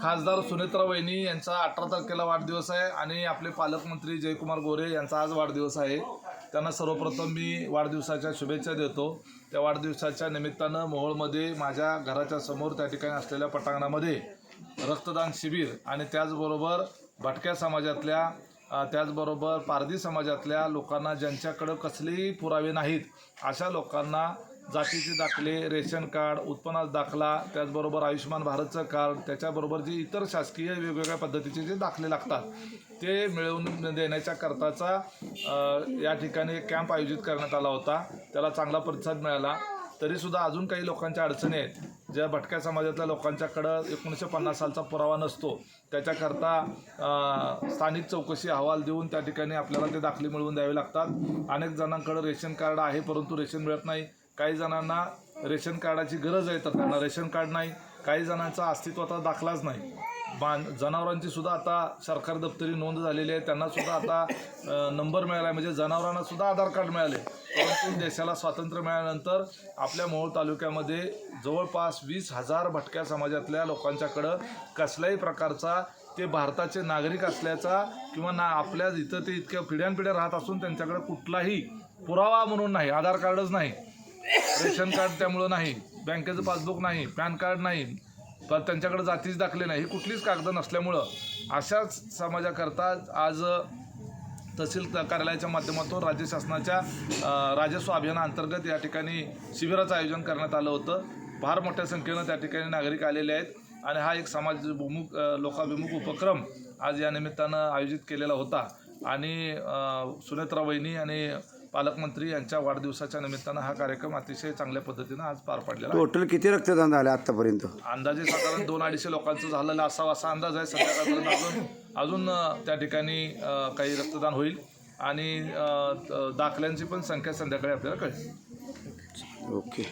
खासदार सुनेत्रा वहिनी यांचा अठरा तारखेला वाढदिवस आहे आणि आपले पालकमंत्री जयकुमार गोरे यांचा आज वाढदिवस आहे. त्यांना सर्वप्रथम मी वाढदिवसाच्या शुभेच्छा देतो. त्या वाढदिवसाच्या निमित्तानं मोहोळमध्ये माझ्या घराच्या समोर त्या ठिकाणी असलेल्या पटांगणामध्ये रक्तदान शिबिर आणि त्याचबरोबर भटक्या समाजातल्या त्याचबरोबर पारधी समाजातल्या लोकांना ज्यांच्याकडं कसलेही पुरावे नाहीत अशा लोकांना जातीचे दाखले रेशन कार्ड उत्पन्नाचा दाखला त्याचबरोबर आयुष्यमान भारतचं कार्ड त्याच्याबरोबर जे इतर शासकीय वेगवेगळ्या पद्धतीचे जे दाखले लागतात ते मिळवून देण्याच्या करताचा या ठिकाणी एक कॅम्प आयोजित करण्यात आला होता. त्याला चांगला प्रतिसाद मिळाला. तरीसुद्धा अजून काही लोकांच्या अडचणी आहेत. ज्या भटक्या समाजातल्या लोकांच्याकडं एकोणीसशे पन्नास सालचा पुरावा नसतो. त्याच्याकरता स्थानिक चौकशी अहवाल देऊन त्या ठिकाणी आपल्याला ते दाखले मिळवून द्यावे लागतात. अनेक जणांकडं रेशन कार्ड आहे परंतु रेशन मिळत नाही. काही जणांना रेशन कार्डाची गरज आहे तर त्यांना रेशन कार्ड नाही. काही जणांचा अस्तित्वाचा दाखलाच नाही. बां जनावरांची सुद्धा आता सरकार दप्तरी नोंद झालेली आहे. त्यांनासुद्धा आता नंबर मिळाला आहे. म्हणजे जनावरांना सुद्धा आधार कार्ड मिळाले. परंतु देशाला स्वातंत्र्य मिळाल्यानंतर आपल्या मोहोळ तालुक्यामध्ये जवळपास वीस हजार भटक्या समाजातल्या लोकांच्याकडं कसल्याही प्रकारचा ते भारताचे नागरिक असल्याचा किंवा ना आपल्या इथं ते इतक्या पिढ्यानपिढ्या राहत असून त्यांच्याकडे कुठलाही पुरावा म्हणून नाही आधार कार्डच नाही रेशन कार्ड त्यामुळं नाही बँकेचं पासबुक नाही पॅन कार्ड नाही पण त्यांच्याकडे जातीच दाखले नाही ही कुठलीच कागद नसल्यामुळं अशाच समाजाकरता आज तहसील कार्यालयाच्या माध्यमातून राज्य शासनाच्या राजस्व अभियानाअंतर्गत या ठिकाणी शिबिराचं आयोजन करण्यात आलं होतं. फार मोठ्या संख्येनं त्या ठिकाणी नागरिक आलेले आहेत आणि हा एक समाजभिमुख भूमुख लोकाभिमुख उपक्रम आज या निमित्तानं आयोजित केलेला होता. आणि सुनेत्रा वहिनी आणि पालकमंत्री यांच्या वाढदिवसाच्या निमित्तानं हा कार्यक्रम अतिशय चांगल्या पद्धतीनं आज पार पडलेला आहे. टोटल किती रक्तदान झालं आतापर्यंत अंदाजे साधारण दोन अडीचशे लोकांचं झालेलं असावा असा अंदाज आहे. संध्याकाळपर्यंत अजून अजून अ, त्या ठिकाणी अ, काही रक्तदान होईल. आणि अ, दाखल्यांची पण संख्या संध्याकाळी आपल्याला कळेल. ओके